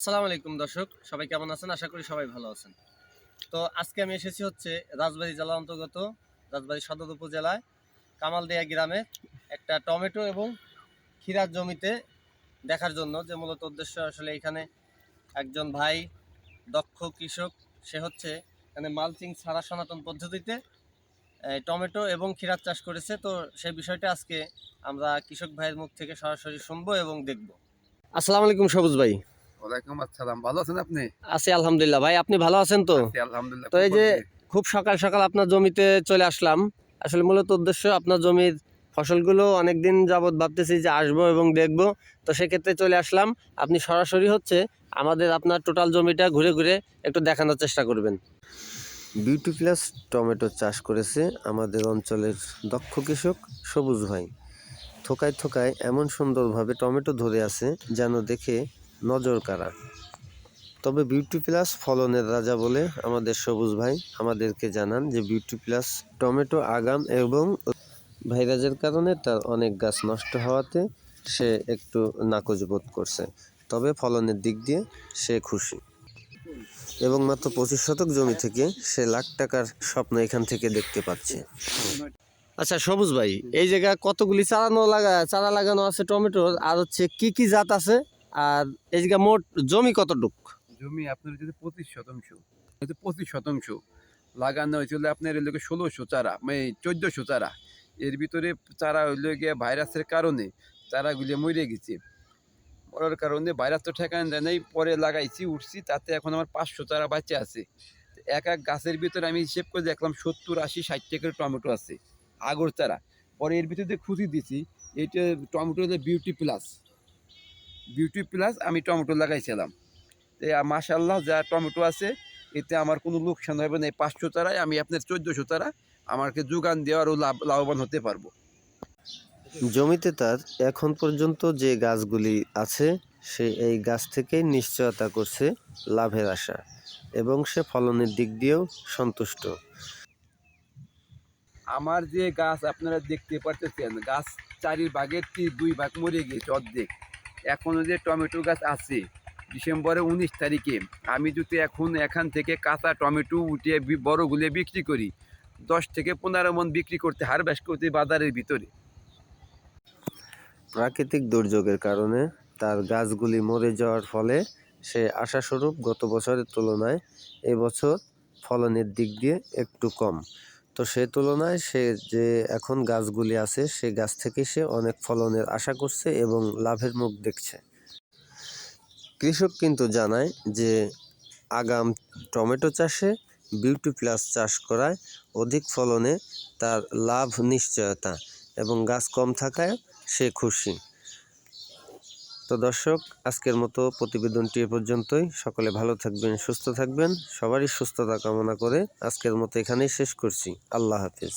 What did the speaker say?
আসসালামু আলাইকুম দর্শক, সবাই কেমন আছেন? আশা করি সবাই ভালো আছেন। তো আজকে আমি এসেছি হচ্ছে রাজবাড়ী জেলা অন্তর্গত, রাজবাড়ী সদর উপজেলায় কামালদিয়া গ্রামে একটা টমেটো এবং ক্ষীরার জমিতে দেখার জন্য যে মূলত উদ্দেশ্য আসলে এখানে একজন ভাই, দক্ষ কৃষক, সে হচ্ছে এখানে মালচিং ছাড়া সনাতন পদ্ধতিতে টমেটো এবং ক্ষীরার চাষ করেছে। তো সেই বিষয়টা আজকে আমরা কৃষক ভাইয়ের মুখ থেকে সরাসরি শুনব এবং দেখব। আসসালামু আলাইকুম সবুজ ভাই। ওয়ালাইকুম আসসালাম। ভালো আছেন আপনি? আছি আলহামদুলিল্লাহ। ভাই আপনি ভালো আছেন তো? আলহামদুলিল্লাহ তো এই যে খুব সকাল সকাল আপনার জমিতে চলে আসলাম। আসলে মূলত উদ্দেশ্য আপনার জমির ফসলগুলো অনেকদিন যাবত ভাবতেছি যে আসব এবং দেখব। তো সেক্ষেত্রে চলে আসলাম। আপনি সরাসরি হচ্ছে আমাদের আপনার টোটাল জমিটা ঘুরে ঘুরে একটু দেখানোর চেষ্টা করবেন। বিউটি প্লাস টমেটো চাষ করেছে আমাদের অঞ্চলের দক্ষ কৃষক সবুজ ভাই। থোকায় থোকায় এমন সুন্দরভাবে টমেটো ধরে আছে যেন দেখে নজর কাড়া। তবে বিউটি প্লাস ফলনের রাজা বলে আমাদের সবুজ ভাই আমাদেরকে জানান যে বিউটি প্লাস টমেটো, আগাম এবং ভাইরাসের কারণে তার অনেক গাছ নষ্ট হওয়াতে সে একটু নাকচ বোধ করছে। তবে ফলনের দিক দিয়ে সে খুশি। এবং মাত্র পঁচিশ শতক জমি থেকে সে লাখ টাকার স্বপ্ন এখান থেকে দেখতে পাচ্ছে। আচ্ছা সবুজ ভাই, এই জায়গায় কতগুলি চারানো লাগা চারা লাগানো আছে টমেটোর? আর হচ্ছে কি কি জাত আছে? আর এই জায়গা মোট জমি কতটুক? জমি আপনার যদি পঁচিশ শতাংশ। পঁচিশ শতাংশ। লাগানো হয়েছিল আপনার লোকে ষোলোশো চারা মানে চোদ্দোশো চারা। এর ভিতরে চারা হইল গিয়ে ভাইরাসের কারণে চারাগুলি মরে গেছে। মরার কারণে ভাইরাস তো ঠেকানো যায় নাই, পরে লাগাইছি, উঠছি, তাতে এখন আমার পাঁচশো চারা বাচ্চা আছে। এক এক গাছের ভিতরে আমি হিসেব করে দেখলাম সত্তর, আশি, ষাট টাকার টমেটো আছে, আগর চারা। পরে এর ভিতরে খুঁজি দিছি এইটা tomato beauty plus beauty plus আমি টমেটো লাগাইছিলাম। তো মাশাল্লাহ যা টমেটো আছে এতে আমার কোনো লোকসান হবে না। এই পাঁচশো চারায় আমি আপনার চোদ্দোশো তারা আমাকে যোগান দেওয়ারও লাভ লাভবান হতে পারব। জমিতে তার এখন পর্যন্ত যে গাছগুলি আছে সে এই গাছ থেকেই নিশ্চয়তা করছে লাভের আশা এবং সে ফলনের দিক দিয়েও সন্তুষ্ট। আমার যে গাছ আপনারা দেখতে পারতেছেন গাছ চারি ভাগের দুই ভাগ মরে গিয়েছে অর্ধেক। এখনও যে টমেটো গাছ আছে, ডিসেম্বরের উনিশ তারিখে, আমি যদি এখন এখান থেকে কাঁচা টমেটো উঠিয়ে বড়গুলো বিক্রি করি, দশ থেকে পনেরো মন বিক্রি করতে হারভেস্ট করতে বাজারের ভিতরে। প্রাকৃতিক দুর্যোগের কারণে তার গাছগুলি মরে যাওয়ার ফলে সে আশাস্বরূপ গত বছরের তুলনায় এবছর ফলনের দিক দিয়ে একটু কম। তো সে তুলনায় সে যে এখন গাছগুলি আছে, সে গাছ থেকে সে অনেক ফলনের আশা করছে এবং লাভের মুখ দেখছে। কৃষক কিন্তু জানায় যে, আগাম টমেটো চাষে বিউটি প্লাস চাষ করায় অধিক ফলনে তার লাভ নিশ্চয়তা এবং গাছ কম থাকায় সে খুশি। তো দর্শক, আজকের মতো প্রতিবেদনটি এ পর্যন্তই। সকলে ভালো থাকবেন, সুস্থ থাকবেন। সবারই সুস্থতা কামনা করে আজকের মতো এখানেই শেষ করছি। আল্লাহ হাফিজ।